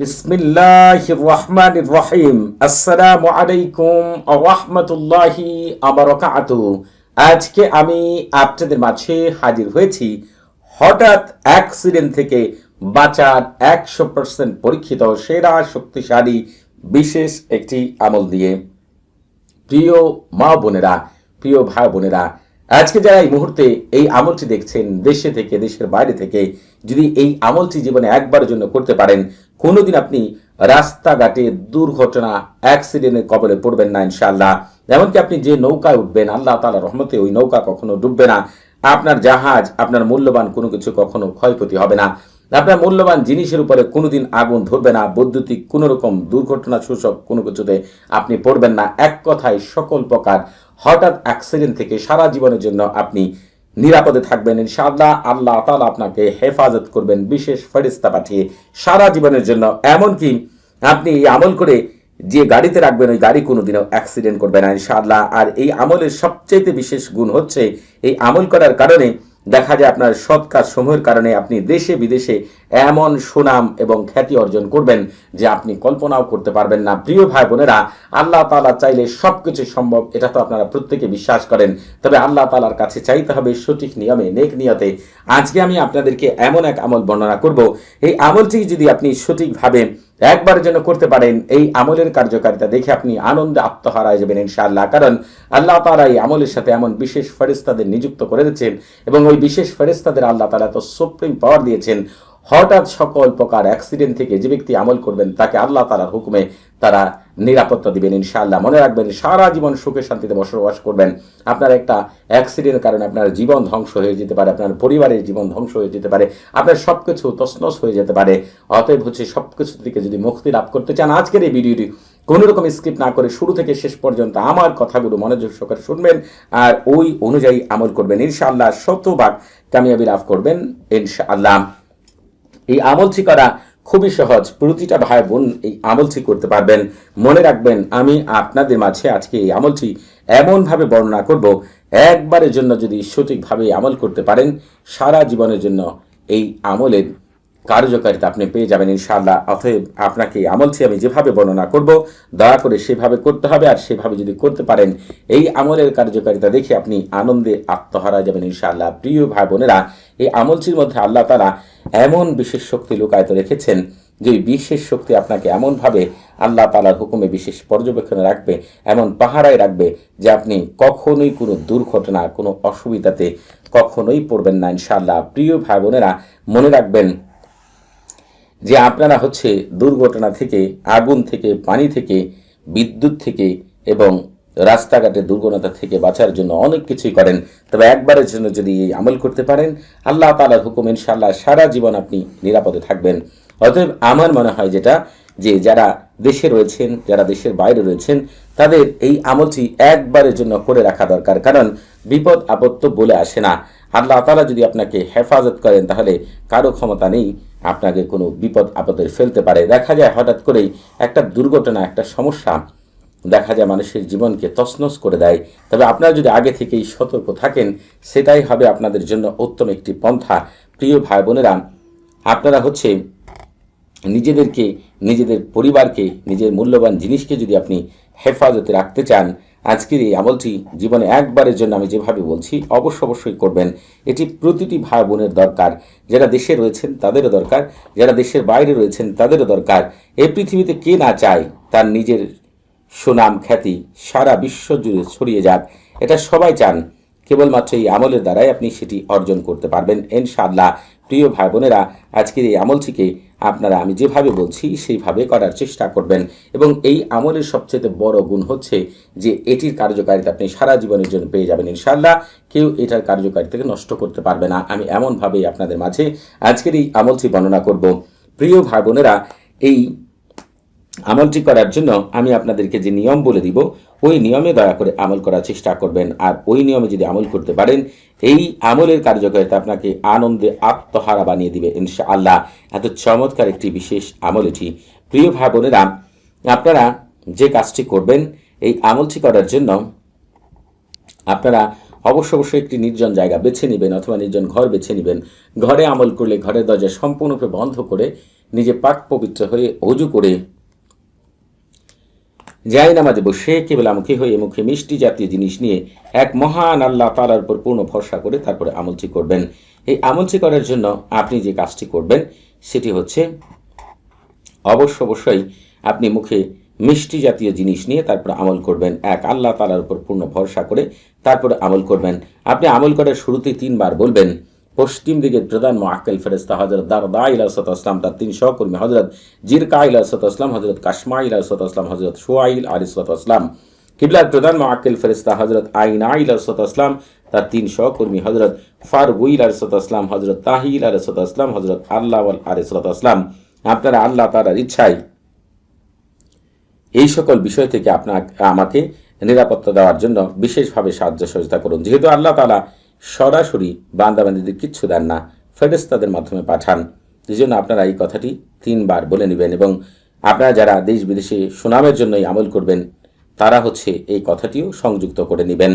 বিসমিল্লাহ রহমান রহিম। আসসালামু আলাইকুম রহমতুল্লাহি আবরকাতু আজকে আমি আপনাদের মাঝে হাজির হয়েছি। হঠাৎ অ্যাক্সিডেন্ট থেকে বাঁচার একশো পার্সেন্ট পরীক্ষিত, সেরা, শক্তিশালী, বিশেষ একটি আমল দিয়ে। প্রিয় মা বোনেরা, প্রিয় ভাই বোনেরা আজকে যারা এই মুহূর্তে এই আমলটি দেখছেন দেশে থেকে, দেশের বাইরে থেকে, যদি এই আমলটি জীবনে একবারের জন্য করতে পারেন, কোনোদিন আপনি রাস্তাঘাটে দুর্ঘটনা, অ্যাক্সিডেন্টের কবলে পড়বেন না ইনশাআল্লাহ। এমনকি আপনি যে নৌকায় উঠবেন, আল্লাহ তালা রহমতে ওই নৌকা কখনো ডুববে না। আপনার জাহাজ, আপনার মূল্যবান কোনো কিছু কখনো ক্ষয়ক্ষতি হবে না। আপনার মূল্যবান জিনিসের উপরে কোনোদিন আগুন ধরবে না। বৈদ্যুতিক কোনো রকম দুর্ঘটনা সূচক কোনো কিছুতে আপনি পড়বেন না। এক কথায় সকল প্রকার হঠাৎ অ্যাক্সিডেন্ট থেকে সারা জীবনের জন্য আপনি নিরাপদে থাকবেন। ইনশাআল্লাহ আল্লাহ তালা আপনাকে হেফাজত করবেন, বিশেষ ফেরিস্তা পাঠিয়ে সারা জীবনের জন্য। এমনকি আপনি এই আমল করে যে গাড়িতে রাখবেন, ওই গাড়ি কোনোদিনও অ্যাক্সিডেন্ট করবে না ইনশাআল্লাহ। আর এই আমলের সবচেয়ে বিশেষ গুণ হচ্ছে, এই আমল করার কারণে দেখা যায় আপনার সৎ কাজ সমূহের কারণে আপনি দেশে বিদেশে এমন সুনাম এবং খ্যাতি অর্জন করবেন যে আপনি কল্পনাও করতে পারবেন না। প্রিয় ভাই বোনেরা, আল্লাহ তালা চাইলে সব কিছু সম্ভব, এটা তো আপনারা প্রত্যেকে বিশ্বাস করেন। তবে আল্লাহ তালার কাছে চাইতে হবে সঠিক নিয়মে, নেক নিয়তে। আজকে আমি আপনাদেরকে এমন এক আমল বর্ণনা করব। এই আমলটি যদি আপনি সঠিকভাবে একবারের যেন করতে পারেন এই আমলের কার্যকারিতা দেখে আপনি আনন্দে আত্মহারায় যাবেন ইনশাআল্লাহ। কারণ আল্লাহ তালা এই আমলের সাথে এমন বিশেষ ফেরিস্তাদের নিযুক্ত করে দিচ্ছেন এবং ওই বিশেষ ফেরিস্তাদের আল্লাহ তালা তো সুপ্রিম পাওয়ার দিয়েছেন। হঠাৎ সকল প্রকার অ্যাক্সিডেন্ট থেকে যে ব্যক্তি আমল করবেন তাকে আল্লাহ তালার হুকুমে তারা নিরাপত্তা দিবেন, ইনশাআল্লাহ। মনে রাখবেন, সারা জীবন সুখে শান্তিতে বসবাস করবেন। আপনার একটা অ্যাক্সিডেন্টের কারণে আপনার জীবন ধ্বংস হয়ে যেতে পারে, আপনার পরিবারের জীবন ধ্বংস হয়ে যেতে পারে, আপনার সব কিছু তছনছ হয়ে যেতে পারে। অতএব হচ্ছে সব কিছু থেকে যদি মুক্তি লাভ করতে চান, আজকের এই ভিডিওটি কোনো রকম স্কিপ না করে শুরু থেকে শেষ পর্যন্ত আমার কথাগুলো মনোযোগ সহকারে শুনবেন আর ওই অনুযায়ী আমল করবেন। ইনশাআল্লাহ শতভাগ কামিয়াবি লাভ করবেন, ইনশাআল্লাহ। এই আমলটি করা খুবই সহজ। প্রতিটা ভাই বোন এই আমলটি করতে পারবেন। মনে রাখবেন, আমি আপনাদের মাঝে আজকে এই আমলটি এমনভাবে বর্ণনা করব, একবারের জন্য যদি সঠিকভাবে আমল করতে পারেন, সারা জীবনের জন্য এই আমলের কার্যকারিতা আপনি পেয়ে যাবেন ইনশাআল্লাহ। অতএব আপনাকে এই আমলটি আমি যেভাবে বর্ণনা করব, দয়া করে সেভাবে করতে হবে আর সেভাবে যদি করতে পারেন, এই আমলের কার্যকারিতা দেখে আপনি আনন্দে আত্মহারা যাবেন ইনশাআল্লাহ। প্রিয় ভাই বোনেরা এই আমলটির মধ্যে আল্লাহ তারা এমন বিশেষ শক্তি লুকায়িত রেখেছেন যে বিশেষ শক্তি আপনাকে এমনভাবে আল্লাহ তালার হুকুমে বিশেষ পর্যবেক্ষণে রাখবে, এমন পাহারায় রাখবে যে আপনি কখনোই কোনো দুর্ঘটনা, কোনো অসুবিধাতে কখনোই পড়বেন না। ইনশাআল্লাহ, প্রিয় ভাই বোনেরা, মনে রাখবেন যে আপনারা হচ্ছে দুর্ঘটনা থেকে, আগুন থেকে, পানি থেকে, বিদ্যুৎ থেকে এবং রাস্তাঘাটে দুর্ঘটনা থেকে বাঁচার জন্য অনেক কিছুই করেন। তবে একবারের জন্য যদি এই আমল করতে পারেন, আল্লাহ তালার হুকুম ইনশাআল্লাহ সারা জীবন আপনি নিরাপদে থাকবেন। অতএব আমার মনে হয় যেটা, যে যারা দেশে রয়েছেন, যারা দেশের বাইরে রয়েছেন, তাদের এই আমলটি একবারের জন্য করে রাখা দরকার। কারণ বিপদ আপত্ত বলে আসে না। আল্লাহ তালা যদি আপনাকে হেফাজত করেন, তাহলে কারও ক্ষমতা নেই, আপনাকে কোনো বিপদ আপদের ফেলতে পারে। দেখা যায় হঠাৎ করেই একটা দুর্ঘটনা, একটা সমস্যা দেখা যায় মানুষের জীবনকে তছনছ করে দেয়। তবে আপনারা যদি আগে থেকেই সতর্ক থাকেন, সেটাই হবে আপনাদের জন্য উত্তম একটি পন্থা। প্রিয় ভাই বোনেরা আপনারা হচ্ছে নিজেদেরকে, নিজেদের পরিবারকে, নিজের মূল্যবান জিনিসকে যদি আপনি হেফাজতে রাখতে চান, আজকের এই আমলটি জীবনে একবারের জন্য আমি যেভাবে বলছি, অবশ্য অবশ্যই করবেন। এটি প্রতিটি ভাই বোনের দরকার। যারা দেশে রয়েছেন, তাদেরও দরকার। যারা দেশের বাইরে রয়েছেন, তাদেরও দরকার। এই পৃথিবীতে কে না চায় তার নিজের সুনাম খ্যাতি সারা বিশ্ব জুড়ে ছড়িয়ে যাক। এটা সবাই চান। কেবলমাত্র এই আমলের দ্বারাই আপনি সেটি অর্জন করতে পারবেন। ইনশাআল্লাহ। প্রিয় ভাই বোনেরা, আজকের এই আমলটিকে আপনারা আমি যেভাবে বলছি, সেইভাবে করার চেষ্টা করবেন। এবং এই আমলের সবচেয়ে বড় গুণ হচ্ছে যে এটির কার্যকারিতা আপনি সারা জীবনের জন্য পেয়ে যাবেন ইনশাআল্লাহ। কেউ এটার কার্যকারিতাকে নষ্ট করতে পারবে না। আমি এমনভাবেই আপনাদের মাঝে আজকের এই আমলটি বর্ণনা করব। প্রিয় ভাই বোনেরা, এই আমলটি করার জন্য আমি আপনাদেরকে যে নিয়ম বলে দিব, ওই নিয়মে দয়া করে আমল করার চেষ্টা করবেন। আর ওই নিয়মে যদি আমল করতে পারেন, এই আমলের কার্যকারিতা আপনাকে আনন্দে আত্মহারা বানিয়ে দিবে ইনশা আল্লাহ এত চমৎকার একটি বিশেষ আমল এটি। প্রিয় ভাই বোনেরা, আপনারা যে কাজটি করবেন, এই আমলটি করার জন্য আপনারা অবশ্য অবশ্যই একটি নির্জন জায়গা বেছে নেবেন অথবা নির্জন ঘর বেছে নেবেন। ঘরে আমল করলে ঘরের দরজা সম্পূর্ণরূপে বন্ধ করে নিজে পাক পবিত্র হয়ে অজু করে যাই নামাজে বসে কেবলামুখী হয়ে মুখে মিষ্টি জাতীয় জিনিস নিয়ে এক মহান আল্লাহ তালার উপর পূর্ণ ভরসা করে তারপরে আমলটি করবেন। এই আমলটি করার জন্য আপনি যে কাজটি করবেন, সেটি হচ্ছে অবশ্য অবশ্যই আপনি মুখে মিষ্টি জাতীয় জিনিস নিয়ে তারপর আমল করবেন। এক আল্লাহ তালার উপর পূর্ণ ভরসা করে তারপরে আমল করবেন। আপনি আমল করার শুরুতেই তিনবার বলবেন পশ্চিম দিকে প্রধান মোয়াক্কেল ফেরেস্তা হজরত দারদা ইলাসত আসলাম তার তিন সহকর্মী হজরত জিরকা ইলাসত আসলাম হজরত কাশমা ইলাসত আসলাম হজরত সোয়াইল আলিসত আসলাম কিবলার প্রধান মোয়াক্কেল ফেরেস্তা হজরত আইনা ইলাসত আসলাম তার তিন সহকর্মী হজরত ফারগুইল আরিসত আসলাম হজরত তাহিল আরিসত আসলাম হজরত আল্লাহ আরিসত আসলাম আপনারা আল্লাহ তালার ইচ্ছায় এই সকল বিষয় থেকে আপনাকে, আমাকে নিরাপত্তা দেওয়ার জন্য বিশেষভাবে সাহায্য সহযোগিতা করুন। যেহেতু আল্লাহ তালা সরাসরি বান্দাবান্দিদের কিচ্ছু দেন না ফেরেস্তাদের মাধ্যমে পাঠান। এই জন্য আপনারা এই কথাটি তিনবার বলে নেবেন এবং আপনারা যারা দেশ বিদেশে সুনামের জন্যই আমল করবেন, তারা হচ্ছে এই কথাটিও সংযুক্ত করে নেবেন।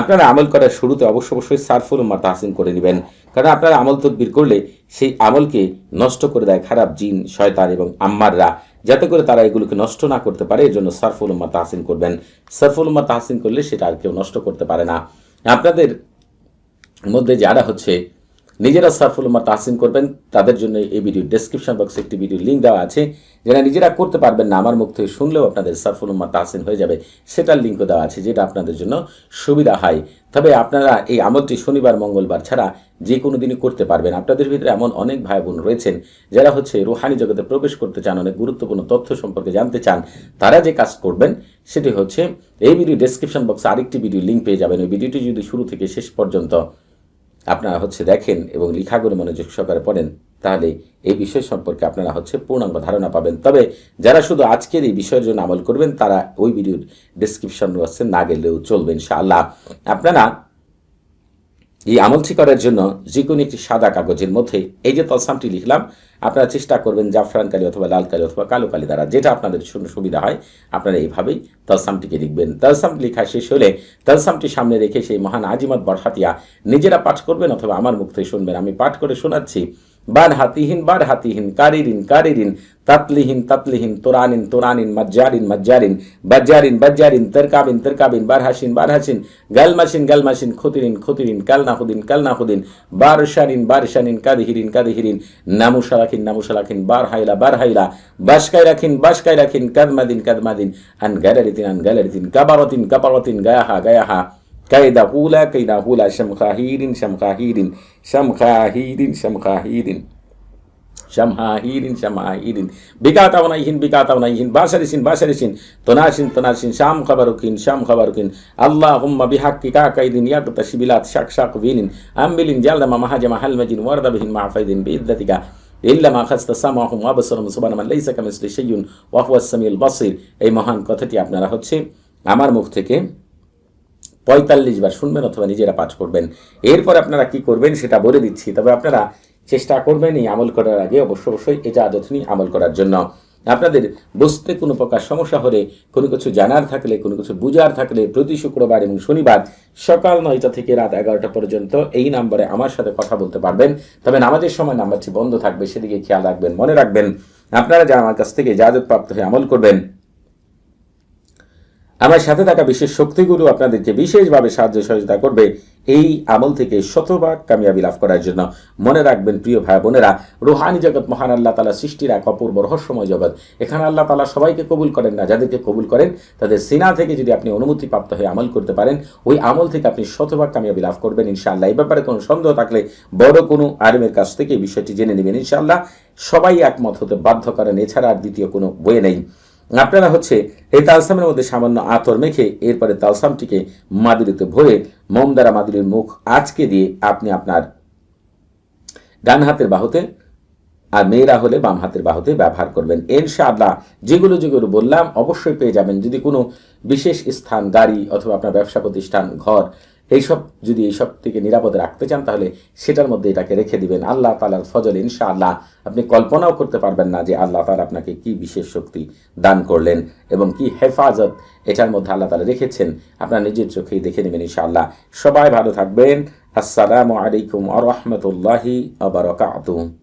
আপনারা আমল করার শুরুতে অবশ্য অবশ্যই সারফুল উম্মা তাহসিন করে নেবেন, কারণ আপনারা আমল তদবির করলে সেই আমলকে নষ্ট করে দেয় খারাপ জিন, শয়তান এবং আম্মাররা, যাতে করে তারা এগুলোকে নষ্ট না করতে পারে, এর জন্য সারফুল উম্মা তাহসিন করবেন। সারফুল উম্মা তাহসিন করলে সেটা আর কেউ নষ্ট করতে পারে না। আপনাদের মধ্যে যারা হচ্ছে নিজেরা সারফুল উম্মা তাহসিন করবেন, তাদের জন্য এই ভিডিও ডেসক্রিপশন বক্সে একটি ভিডিও লিঙ্ক দেওয়া আছে। যারা নিজেরা করতে পারবেন না, আমার মুখ থেকে শুনলেও আপনাদের সারফুল উম্মা তাহসিন হয়ে যাবে। সেটার লিঙ্কও দেওয়া আছে, যেটা আপনাদের জন্য সুবিধা হয়। তবে আপনারা এই আমলটি শনিবার, মঙ্গলবার ছাড়া যে কোনো দিনই করতে পারবেন। আপনাদের ভিতরে এমন অনেক ভাই বোন রয়েছেন, যারা হচ্ছে রুহানি জগতে প্রবেশ করতে চান, অনেক গুরুত্বপূর্ণ তথ্য সম্পর্কে জানতে চান, তারা যে কাজ করবেন, সেটি হচ্ছে এই ভিডিও ডেসক্রিপশন বক্সে আরেকটি ভিডিও লিঙ্ক পেয়ে যাবেন। ওই ভিডিওটি যদি শুরু থেকে শেষ পর্যন্ত আপনারা হচ্ছে দেখেন এবং লেখাগুলো মনোযোগ সহকারে পড়েন, তাহলে এই বিষয় সম্পর্কে আপনারা হচ্ছে পূর্ণাঙ্গ ধারণা পাবেন। তবে যারা শুধু আজকের এই বিষয়ের জন্য আমল করবেন, তারা ওই ভিডিওর ডিসক্রিপশন বক্সে না গেলেও চলবে ইনশাআল্লাহ। আপনারা এই আমলটি করার জন্য যে কোনো একটি সাদা কাগজের মধ্যে এই যে তলসামটি লিখলাম, আপনারা চেষ্টা করবেন জাফরান কালি অথবা লাল কালি অথবা কালো কালি দ্বারা, যেটা আপনাদের সুবিধা হয়, আপনারা এইভাবেই তলসামটিকে লিখবেন। তলসাম লেখা শেষ হলে তলসামটি সামনে রেখে সেই মহান আজিমত বরহাতিয়া নিজেরা পাঠ করবেন অথবা আমার মুখ থেকে শুনবেন। আমি পাঠ করে শোনাচ্ছি। বান হাতিহীন, বার হাতিহীন, কারিরিন কারিরিন, তাতলিহীন তাতলিহীন, তোরানিন তোরানিন, মজ্জারিন মজ্জারিন, বাজ্জারিন বাজ্জারিন, তরকাবিন তরকাবিন বারহাসিন বারহাসিন গালমাসিন গালমাসিন, খুতিরিন খুতিরিন, কালনাহুদিন কালনাহুদিন বারশানিন বারশানিন কাদিহিরিন কাদিহিরিন, নামুশালাখিন নামুশালাখিন, বার হাইলা বার হাইলা বাসকাই রাখিন বাসকাই রাখিন কাদমাদিন কাদমাদিন, আন গ্যালারিতিন আন গ্যালারিতিন, কাবারতিন কাবারতিন, গায়াহা গায়াহা كيد هولا كيد هولا شمخاهير شمخاهير شمخاهير شمخاهير شمهاهير شمهاهير بكاتونيهن بكاتونيهن باشرسين باشرسين تناشين تناشين شام خبركين شام خبركين اللهم بحقك كيد يقتش بلاد شك شك بين أمبلين جلد ما مهاجم هلمجين ورد بهن مع فيدين بإذتك إلا ما خست سمعهم وابصرهم سبحان من ليس كمثل شيء وهو السميع البصير এই মহান কথাটি আপনারা হচ্ছে আমার মুখ থেকে পঁয়তাল্লিশ বার শুনবেন অথবা নিজেরা পাঠ করবেন। এরপর আপনারা কি করবেন সেটা বলে দিচ্ছি। তবে আপনারা চেষ্টা করবেন এই আমল করার আগে অবশ্য অবশ্যই এটা আদত নিয়ে আমল করার জন্য। আপনাদের বুঝতে কোনো প্রকার সমস্যা হলে, কোনো কিছু জানার থাকলে, কোনো কিছু বুঝার থাকলে প্রতি শুক্রবার এবং শনিবার সকাল নয়টা থেকে রাত এগারোটা পর্যন্ত এই নাম্বারে আমার সাথে কথা বলতে পারবেন। তবে নামাজের সময় নাম্বারটি বন্ধ থাকবে, সেদিকে খেয়াল রাখবেন, মনে রাখবেন। আপনারা যা আমার কাছ থেকে ইজাজত প্রাপ্ত হয়ে আমল করবেন আমার সাথে থাকা বিশেষ শক্তিগুলো আপনাদেরকে বিশেষভাবে সাহায্য সহযোগিতা করবে এই আমল থেকে শতভাগ কামিয়াবি লাভ করার জন্য। মনে রাখবেন, প্রিয় ভাই বোনেরা, রুহানি জগৎ মহান আল্লাহ তালা সৃষ্টির এক অপূর্ব রহস্যময় জগৎ। এখানে আল্লাহ তালা সবাইকে কবুল করেন না, যাদেরকে কবুল করেন, তাদের সিনা থেকে যদি আপনি অনুমতি প্রাপ্ত হয়ে আমল করতে পারেন, ওই আমল থেকে আপনি শতভাগ কামিয়াবি লাভ করবেন ইনশাআল্লাহ। এই ব্যাপারে কোনো সন্দেহ থাকলে বড় কোনো আলিমের কাছ থেকে বিষয়টি জেনে নেবেন ইনশাআল্লাহ। সবাই একমত হতে বাধ্য করেন, এছাড়া আর দ্বিতীয় কোনো বইয়ে নেই। আপনারা হচ্ছে এই তালসামের মধ্যে সামান্য আতর মেখে এরপরে তালসামটিকে মাদুরিতে ভরে মোম দ্বারা মাদুরির মুখ আজকে দিয়ে আপনি আপনার ডান হাতের বাহুতে আর মেয়েরা হলে বাম হাতের বাহুতে ব্যবহার করবেন। ইনশাআল্লাহ যেগুলো যেগুলো বললাম অবশ্যই পেয়ে যাবেন। যদি কোনো বিশেষ স্থান, গাড়ি অথবা আপনার ব্যবসা প্রতিষ্ঠান, ঘর এইসব যদি এইসব থেকে নিরাপদে রাখতে চান, তাহলে সেটার মধ্যে এটাকে রেখে দিবেন। আল্লাহ তালার ফজল ইনশা আল্লাহ আপনি কল্পনাও করতে পারবেন না যে আল্লাহ তালা আপনাকে কি বিশেষ শক্তি দান করলেন এবং কি হেফাজত এটার মধ্যে আল্লাহ তালা রেখেছেন। আপনার নিজের চোখেই দেখে নেবেন ইনশা আল্লাহ সবাই ভালো থাকবেন। আসসালামু আলাইকুম আ রহমতুল্লাহি আবরকাত